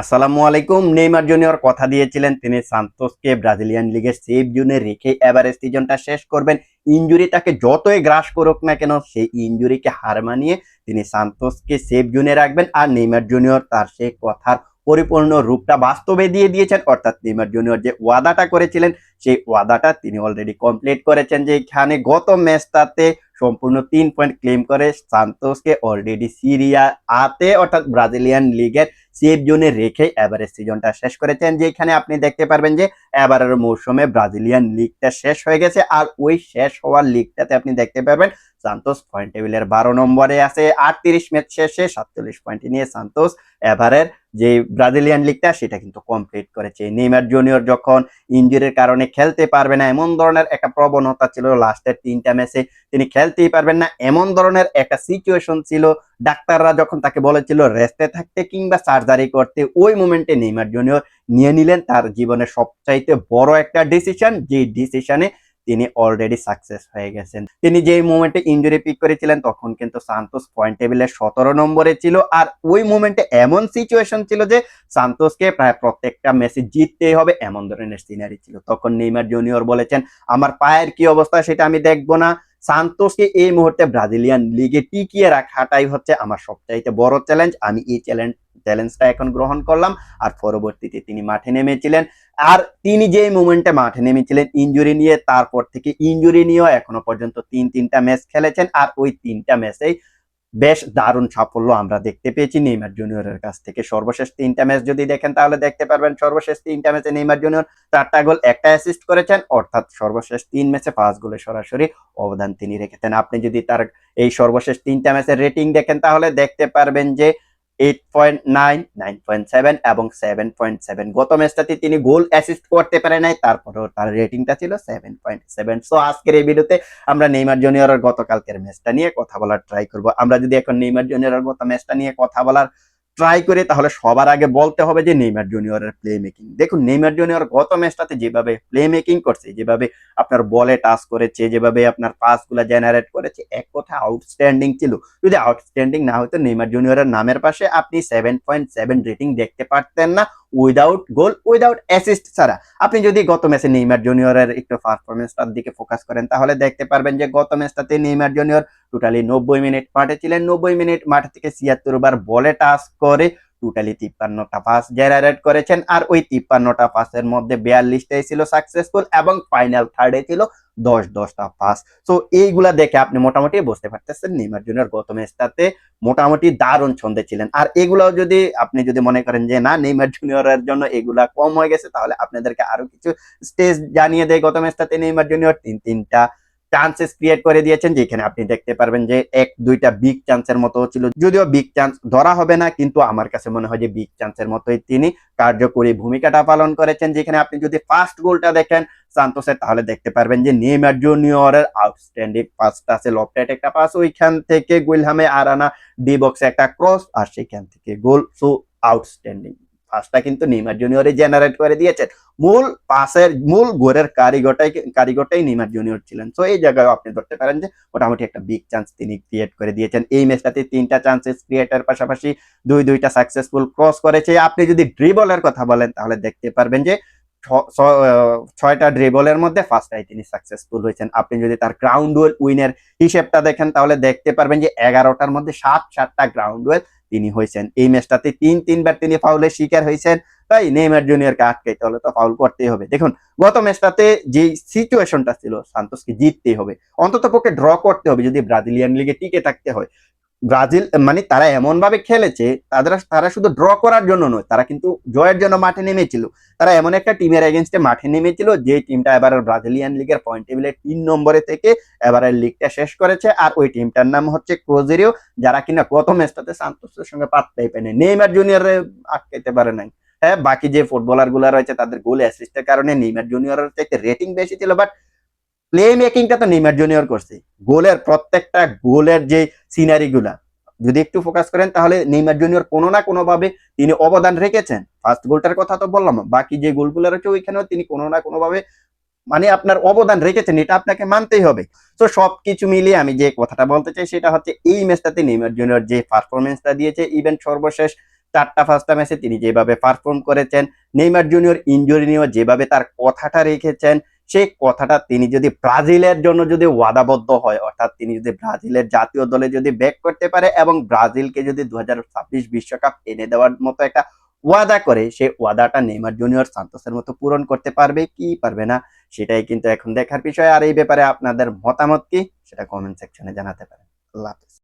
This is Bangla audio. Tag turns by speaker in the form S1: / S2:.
S1: আসসালামু আলাইকুম। নেইমার জুনিয়র কথা দিয়েছিলেন, তিনি সান্তোসকে ব্রাজিলিয়ান লিগের সেফ জোনে রেখে এবারে সিজনটা শেষ করবেন। ইনজুরি তাকে যতই গ্রাস করুক না কেন, সেই ইনজুরিকে হার মানিয়ে তিনি সান্তোসকে সেফ জোনে রাখবেন। আর নেইমার জুনিয়র তার সেই কথার পরিপূর্ণ রূপটা বাস্তবে দিয়ে দিয়েছেন। অর্থাৎ নেইমার জুনিয়র যে ওয়াদাটা করেছিলেন, সেই ওয়াদাটা তিনি অলরেডি কমপ্লিট করেছেন যে এখানে গত ম্যাচটাতে সম্পূর্ণ তিন পয়েন্ট ক্লেম করে সান্তোসকে অলরেডি সিরিয়া আতে অর্থাৎ ব্রাজিলিয়ান লিগের সেফ জোনে রেখে এবারের সিজনটা শেষ করেছেন, যেখানে আপনি দেখতে পারবেন যে এবারের মৌসুমে ব্রাজিলিয়ান লিগটা শেষ হয়ে গেছে, আর ওই শেষ হওয়ার লিগটাতে আপনি দেখতে পারবেন সান্তোস পয়েন্ট টেবিলের বারো নম্বরে আছে, আটত্রিশ ম্যাচ শেষে সাতচল্লিশ পয়েন্ট নিয়ে সান্তোস এভারের যে ব্রাজিলিয়ান লিগটা সেটা কিন্তু কমপ্লিট করেছে। নেইমার জুনিয়র যখন ইঞ্জুরির কারণে খেলতে পারবে না, এমন ধরনের একটা প্রবণতা ছিল লাস্টের তিনটা ম্যাচে তিনি খেলতেই পারবেন না, এমন ধরনের একটা সিচুয়েশন ছিল। ডাক্তাররা যখন তাকে বলেছিল রেস্টে থাকতে কিংবা সার্জারি করতে, ওই মোমেন্টে নেইমার জুনিয়র নিয়ে নিলেন। তার জীবনের সবচাইতে বড় একটা ডিসিশন যে ডিসিশনে তিনি অলরেডি সাকসেস হয়ে গেছেন। তিনি যেই মোমেন্টে ইঞ্জুরি পিক করেছিলেন, তখন কিন্তু সান্তোস পয়েন্ট টেবিলে সতেরো নম্বরে ছিল। আর ওই মোমেন্টে এমন সিচুয়েশন ছিল যে সান্তোসকে প্রায় প্রত্যেকটা ম্যাচে জিততেই হবে এমন ধরনের সিনারি ছিল। তখন নেইমার জুনিয়র বলেছেন, আমার পায়ের কি অবস্থা সেটা আমি দেখব না। সান্তোসকে এই মুহূর্তে ব্রাজিলিয়ান লিগে টিকিয়ে রাখাটাই হচ্ছে আমার সবচাইতে বড় চ্যালেঞ্জ আমি এই চ্যালেঞ্জ চ্যালেঞ্জটা এখন গ্রহণ করলাম আর পরবর্তীতে তিনি মাঠে নেমেছিলেন। আর তিনি যে মুমেন্টে মাঠে নেমেছিলেন ইঞ্জুরি নিয়ে, তারপর থেকে ইঞ্জুরি নিয়েও এখনও পর্যন্ত তিন তিনটা ম্যাচ খেলেছেন। আর ওই তিনটা ম্যাচেই বেশ দারুণ সাফল্য আমরা দেখতে পেয়েছি নেইমার জুনিয়রের কাছ থেকে। সর্বশেষ তিনটা ম্যাচ যদি দেখেন তাহলে দেখতে পারবেন সর্বশেষ তিনটা ম্যাচে নেইমার জুনিয়র চারটা গোল, একটা অ্যাসিস্ট করেছেন। অর্থাৎ সর্বশেষ তিন ম্যাচে পাঁচ গোলে সরাসরি অবদান তিনি রেখেছেন। আপনি যদি তার এই সর্বশেষ তিনটা ম্যাচের রেটিং দেখেন তাহলে দেখতে পারবেন যে eight point nine nine point seven এবং সেভেন পয়েন্ট সেভেন গত ম্যাচটাতে তিনি গোল অ্যাসিস্ট করতে পারে নাই, তারপরেও তার রেটিংটা ছিল সেভেন পয়েন্ট সেভেন সো আজকের এই ভিডিওতে আমরা নেইমার জুনিয়রের গতকালকের ম্যাচটা নিয়ে কথা বলার ট্রাই করব। আমরা যদি এখন নেইমার জুনিয়রের গত ম্যাচটা নিয়ে কথা বলার ট্রাই করে তাহলে সবার আগে বলতে হবে যে নেইমার জুনিয়রের প্লে মেকিং দেখুন, নেইমার জুনিয়র গত ম্যাচটাতে যেভাবে প্লে মেকিং করছে, যেভাবে আপনার বলে টাচ করেছে, যেভাবে আপনার পাসগুলা জেনারেট করেছে, এক কথা আউটস্ট্যান্ডিং ছিল। যদি আউটস্ট্যান্ডিং না হতো নেইমার জুনিয়রের নামের পাশে আপনি সেভেন পয়েন্ট সেভেন রেটিং দেখতে পারতেন না। উইদাউট গোল উইদাউট অ্যাসিস্ট ছাড়া। আপনি যদি গত ম্যাচে নেইমার জুনিয়রের একটু পারফরমেন্সটার দিকে ফোকাস করেন, তাহলে দেখতে পারবেন যে গত ম্যাচটাতে নেইমার জুনিয়র টোটালি নব্বই মিনিট মাঠে ছিলেন। নব্বই মিনিট মাঠ থেকে ছিয়াত্তর বার বলে টাচ করে টোটালি তিপ্পান্নটা পাস জেনারেট করেছেন। আর ওই তিপ্পান্নটা পাসের মধ্যে বিয়াল্লিশটাই ছিল সাকসেসফুল এবং ফাইনাল থার্ডে ছিল দশ, দশটা পাস তো এইগুলা দেখে আপনি মোটামুটি বুঝতে পারতেছেন নেইমার জুনিয়র গত ম্যাচটাতে মোটামুটি দারুণ ছন্দে ছিলেন। আর এগুলাও যদি আপনি যদি মনে করেন যে, না, নেইমার জুনিয়রের জন্য এগুলা কম হয়ে গেছে, তাহলে আপনাদেরকে আরও কিছু স্টেজ জানিয়ে দেয় গত ম্যাচটাতে নেইমার জুনিয়র। তিন, তিনটা চান্সেস ক্রিয়েট করে দিয়েছেন, যেখানে আপনি দেখতে পারবেন যে এক, দুইটা বিগ চান্সের মতো ছিল। যদিও বিগ চান্স ধরা হবে না, কিন্তু আমার কাছে মনে হয় যে বিগ চান্সের মতোই তিনি কার্যকরী ভূমিকাটা পালন করেছেন। যেখানে আপনি যদি ফার্স্ট গোলটা দেখেন সান্তোসের, তাহলে দেখতে পারবেন যে নেইমার জুনিয়রের আউটস্ট্যান্ডিং পাসটা আছে লফটেড একটা পাস ওইখান থেকে গুইলহামে আরানা ডি বক্সে একটা ক্রস আর সেখান থেকে গোল সো আউটস্ট্যান্ডিং পাসটা কিন্তু নেইমার জুনিয়রে জেনারেট করে দিয়েছেন। মূল পাসের মূল গোরের কারিগরটাই কারিগরটাই নেইমার জুনিয়র ছিলেন। সো এই জায়গায় আপনি ধরতে পারেন যে মোটামুটি একটা বিগ চান্স তিনি ক্রিয়েট করে দিয়েছেন। এই ম্যাচটাতে তিনটা চান্সেস ক্রিয়েটের পাশাপাশি দুই, দুইটা সাকসেসফুল ক্রস করেছে। আপনি যদি ড্রিবলের কথা বলেন, তাহলে দেখতে পারবেন যে ছয়টা ড্রিবলের মধ্যে ফার্স্টটাই তিনি সাকসেসফুল হয়েছেন। আপনি যদি তার গ্রাউন্ড ওয়েল উইনের হিসেবটা দেখেন, তাহলে দেখতে পারবেন যে এগারোটার মধ্যে সাত, সাতটা গ্রাউন্ড ওয়েল তিনি হয়েছেন। এই ম্যাচটাতে তিন, তিনবার তিনি ফাউলের শিকার হয়েছেন। তাই নেইমার জুনিয়রকে আটকাইতে হলে তো ফাউল করতেই হবে। দেখুন, গত ম্যাচটাতে যে সিচুয়েশনটা ছিল, সান্তোসকে জিততেই হবে। অন্তত পক্ষে ড্র করতে হবে যদি ব্রাজিলিয়ান লিগে টিকে থাকতে হয়। ব্রাজিল মানে তারা এমন ভাবে খেলেছে, তাদের, তারা শুধু ড্র করার জন্য নয়, তারা কিন্তু জয়ের জন্য মাঠে নেমেছিল। তারা এমন একটা টিমের এগেনস্টে মাঠে নেমেছিল, যে টিমটা এবার ব্রাজিলিয়ান লিগের পয়েন্ট টেবিলে তিন নম্বরে থেকে এবারের লিগটা শেষ করেছে, আর ওই টিমটার নাম হচ্ছে ক্রোজেরিও, যারা কিনা গত ম্যাচটাতে সান্তোসের সঙ্গে পাত্তাই পায়নি। নেইমার জুনিয়র আটকাইতে পারে নাই। হ্যাঁ বাকি যে ফুটবলারগুলা রয়েছে, তাদের গোল অ্যাসিস্টের কারণে নেইমার জুনিয়রের থেকে রেটিং বেশি ছিল বাট প্লে মেকিংটা তো নেইমার জুনিয়র করছে। গোলের প্রত্যেকটা গোলের যে সিনারি গুলা যদি একটু ফোকাস করেন তাহলে নেইমার জুনিয়র কোনো না কোনো ভাবে তিনি অবদান রেখেছেন। ফার্স্ট গোলটার কথা তো বললাম, বাকি যে গোলগুলো রয়েছে ওইখানেও তিনি কোনো না কোনো ভাবে মানে আপনার অবদান রেখেছেন, এটা আপনাকে মানতেই হবে। তো সবকিছু মিলিয়ে আমি যে কথাটা বলতে চাই সেটা হচ্ছে এই ম্যাচটাতে নেইমার জুনিয়র যে পারফরমেন্সটা দিয়েছে ইভেন সর্বশেষ চারটা পাঁচটা ম্যাচে তিনি যেভাবে পারফর্ম করেছেন, নেইমার জুনিয়র ইনজুরি নিয়েও যেভাবে তার কথাটা রেখেছেন সেই কথাটা তিনি যদি ব্রাজিলের জন্য যদি ওয়াদাবদ্ধ হয়, অর্থাৎ তিনি যদি ব্রাজিলের জাতীয় দলে যদি ব্যাক করতে পারে এবং ব্রাজিলকে যদি দু বিশ্বকাপ এনে দেওয়ার মতো একটা ওয়াদা করে সেই ওয়াদাটা নেইমার জুনিয়র সান্তোসের মতো পূরণ করতে পারবে কি পারবে না, সেটাই কিন্তু এখন দেখার বিষয়। আর এই ব্যাপারে আপনাদের মতামত কি, সেটা কমেন্ট সেকশনে জানাতে পারেন। আল্লাহ হাফেজ।